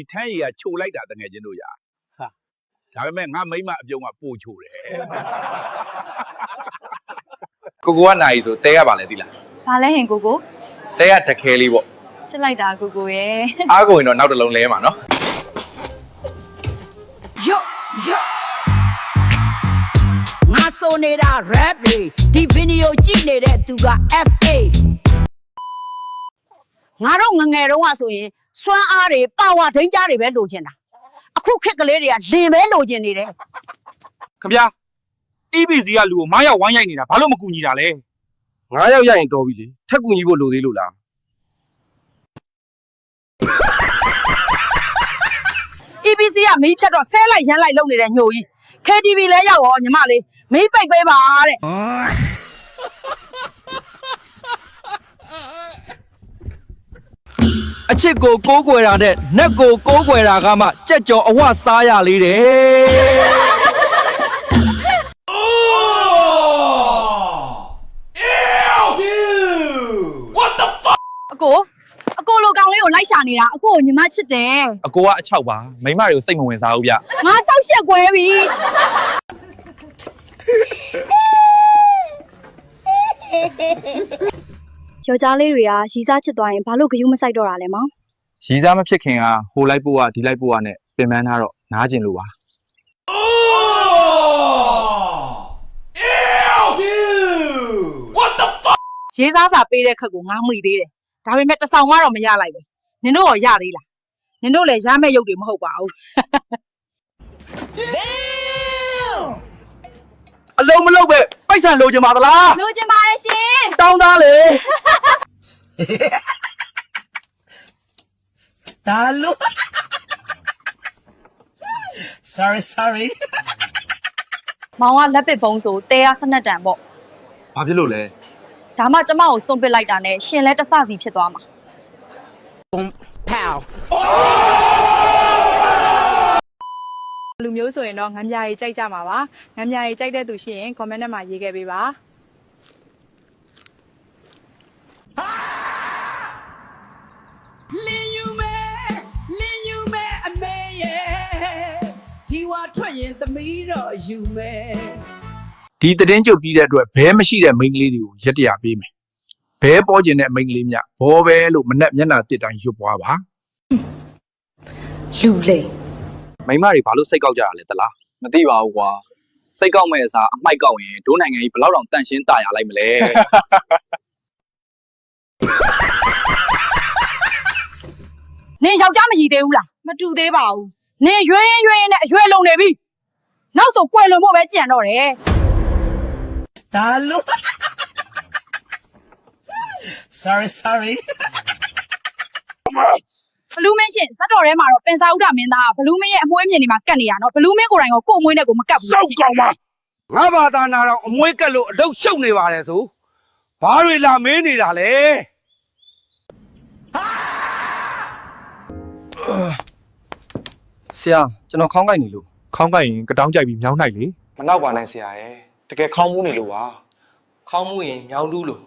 ဒီထန်းရည်ကချိုလိုက်တာတငယ်ချင်းတို့ရဟာဒါပေမဲ့ငါမိမအပြုံးကပို့ချိုတယ်ကိုကိုကနိုင်ဆိုတဲရပါလေသီလားဘာလဲဟင်ကိုကိုတဲရတခဲလေးပေါ့ချစ်လိုက်တာကိုကိုရဲ့အားကိုရင်တော့နောက်တစ်လုံးလဲမှာနော်ငါဆိုနေတာ rap တွေဒီဗီဒီယိုကြည့်နေတဲ့သူက FA ငါတို့ငငယ်တုန်းကဆိုရင်စွမ်းအားတွေပါဝါဒိန်းကြားတွေပဲလိုချင်တာအခုခက်ကလေးတွေကလင်ပဲလိုချင်နေတယ်ခဗျာ EBC ကလူကိုမရောက်ဝိုင်းရိုက်နေတာဘာလို့မကူညီတာလဲငါးယောက်ရရင်တော်ပြီလေထက်ကူညီဖို့လိုသေးလို့လား EBC ကမီးဖြတ်တော့ဆဲလိုက်ရမ်းလိုက်လုပ်နေတဲ့ညိုကြီး KTV လဲရောက်ရောညီမလေးမီးပိတ်ပေးပါတဲ့ အချစ်ကိုကိုးကွယ်တာနဲ့နက်ကိုကိုးကွယ်တာကမှကြက်ကြော်အဝစားရလေးတယ်အကိုအကိုလိုကောင်လေးကိုလိုက်ရှာနေတာအကိုကိုညီမချစ်တယ်အကိုကအချောက်ပါမိမတွေကိုစိတ်မဝင်စားဘူးဗျငါဆောက်ရှက်ကွဲပြီ ယောက်ျားလေးတွေကရီးစားချစ်သွားရင်ဘာလို့ဂယုမဆိုင်တော့တာလဲမောင်ရီစားမဖြစ်ခင်ကဟိုလိုက်ပို့ကဒီလိုက်ပို့ကနဲ့ပြင်ပန်းထားတော့နားကျင်လို့ပါရေးစားစာပေးတဲ့ခက်ကိုငါမှီသေးတယ်ဒါပေမဲ့တစ်ဆောင်မှတော့မရလိုက်ဘူးနင်တို့ရောရသေးလားနင်တို့လည်းရမယ့်ရုပ်တွေမဟုတ်ပါဘူးအလုံးမလုံးပဲပိုက်ဆံလိုချင်ပါသလားလိုချင်ပါတယ်ရှင် တောင်းသားလေမောင်ကလက်ပစ်ဖုံးဆိုတဲရစနက်တန်ပေါ့ဘာဖြစ်လို့လဲဒါမှကျမကိုစွန့်ပစ်လိုက်တာနဲ့ရှင်လဲတဆစီဖြစ်သွားမှာလူမျိုးဆိုရင်တော့ငမ်းပြားကြီးကြိုက်ကြမှာပါငမ်းပြားကြီးကြိုက်တဲ့သူရှိရင် comment ထဲမှာရေးခဲ့ပေးပါ ရင်သမီးတော့ယူမဲ့ဒီသတည်င်းကြုတ်ပြီးတဲ့အတွက်ဘဲမရှိတဲ့မိန်းကလေးတွေကိုရက်တရာပေးမယ်ဘဲပေါ်ကျင်တဲ့မိန်းကလေးများဘောပဲလို့မနဲ့မျက်နှာတစ်တိုင်းရွတ်ပွားပါလူလိမ်မိမတွေဘာလို့စိတ်ကောက်ကြတာလဲတလားမသိပါဘူးကွာစိတ်ကောက်မဲ့အစားအမိုက်ကောက်ရင်ဒိုးနိုင်ငံကြီးဘယ်လောက်တောင်တန့်ရှင်းတာရလိုက်မလဲနင်ယောက်ျားမရှိသေးဘူးလားမတူသေးပါဘူးနင်ရွေးရင်ရွေးရင်နဲ့အရွယ်လုံနေပြီ နောက်ဆိုကွယ်လွန်ဖို့ပဲကြံတော့တယ်ဒါလို့ sorry sorry ဘလူးမင်းရှင်ဇက်တော်ထဲမှာတော့ပင်စာဥဒ္ဒမင်းသားကဘလူးမင်းရဲ့အမွှေးမြင်တွေမှာကတ်နေရနော်ဘလူးမင်းကိုယ်တိုင်ကကိုယ်မွေးနဲ့ကိုမကတ်ဘူးစောက်ကောင်ပါငါဘာသာနာတော့အမွေးကက်လို့အတုပ်ရှုပ်နေပါတယ်ဆိုဘာတွေလာမင်းနေတာလဲဆရာကျွန်တော်ခေါင်းကိုက်နေလို့ ခေါင်းကိုက်ရင်ကတောင်းကြိုက်ပြီးမြောင်းနိုင်လေမနောက်ပါနဲ့ဆရာရဲ့တကယ်ခေါင်းမူးနေလို့ပါခေါင်းမူရင်မြောင်းတူးလို့